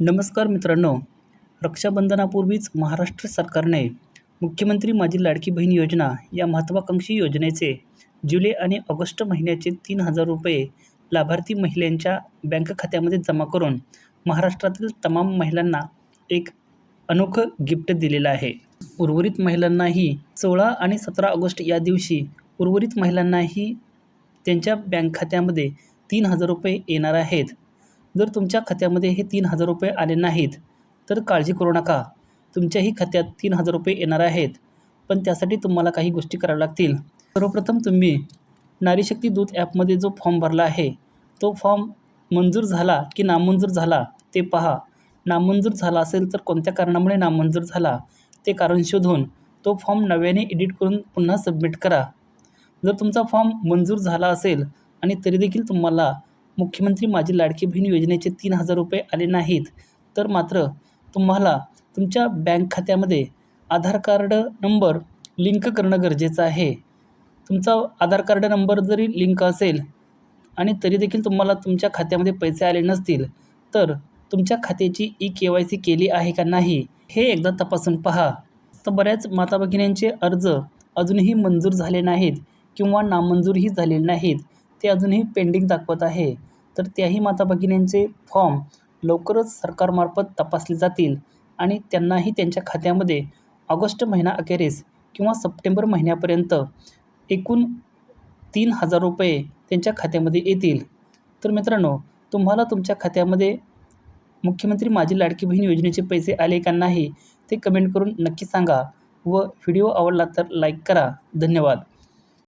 नमस्कार मित्रांनो. रक्षाबंधनापूर्वीच महाराष्ट्र सरकारने मुख्यमंत्री माझी लाडकी बहीण योजना या महत्त्वाकांक्षी योजनेचे जुलै आणि ऑगस्ट महिन्याचे तीन हजार रुपये लाभार्थी महिलांच्या बँक खात्यामध्ये जमा करून महाराष्ट्रातील तमाम महिलांना एक अनोखं गिफ्ट दिलेलं आहे. उर्वरित महिलांनाही सोळा आणि सतरा ऑगस्ट या दिवशी उर्वरित महिलांनाही त्यांच्या बँक खात्यामध्ये तीन हजार रुपये येणार आहेत. जर तुमच्या खात्यामध्ये हे तीन हजार रुपये आले नाहीत तर काळजी करू नका. तुमच्याही खात्यात तीन हजार रुपये येणार आहेत पण त्यासाठी तुम्हाला काही गोष्टी कराव्या लागतील. सर्वप्रथम तुम्ही नारीशक्ती दूत ॲपमध्ये जो फॉर्म भरला आहे तो फॉर्म मंजूर झाला की नामंजूर झाला ते पहा. नामंजूर झाला असेल तर कोणत्या कारणामुळे नामंजूर झाला ते कारण शोधून तो फॉर्म नव्याने एडिट करून पुन्हा सबमिट करा. जर तुमचा फॉर्म मंजूर झाला असेल आणि तरी देखील तुम्हाला मुख्यमंत्री माझी लाडकी बहीण योजनेचे तीन हजार रुपये आले नाहीत तर मात्र तुम्हाला तुमच्या बँक खात्यामध्ये आधार कार्ड नंबर लिंक करणं गरजेचं आहे. तुमचा आधार कार्ड नंबर जरी लिंक असेल आणि तरी देखील तुम्हाला तुमच्या खात्यामध्ये पैसे आले नसतील तर तुमच्या खात्याची ई के वाय सी केली आहे का नाही हे एकदा तपासून पहा. तर बऱ्याच माता भगिन्यांचे अर्ज अजूनही मंजूर झाले नाहीत किंवा नामंजूरही झालेले नाहीत ते अजूनही पेंडिंग दाखवत आहे. तर त्याही माता भगिन्यांचे फॉर्म लवकरच सरकारमार्फत तपासले जातील आणि त्यांनाही त्यांच्या खात्यामध्ये ऑगस्ट महिना अखेरीस किंवा सप्टेंबर महिन्यापर्यंत एकूण तीन हजार रुपये त्यांच्या खात्यामध्ये येतील. तर मित्रांनो तुम्हाला तुमच्या खात्यामध्ये मुख्यमंत्री माझी लाडकी बहीण योजनेचे पैसे आले का नाही ते कमेंट करून नक्की सांगा व व्हिडिओ आवडला तर लाईक करा. धन्यवाद.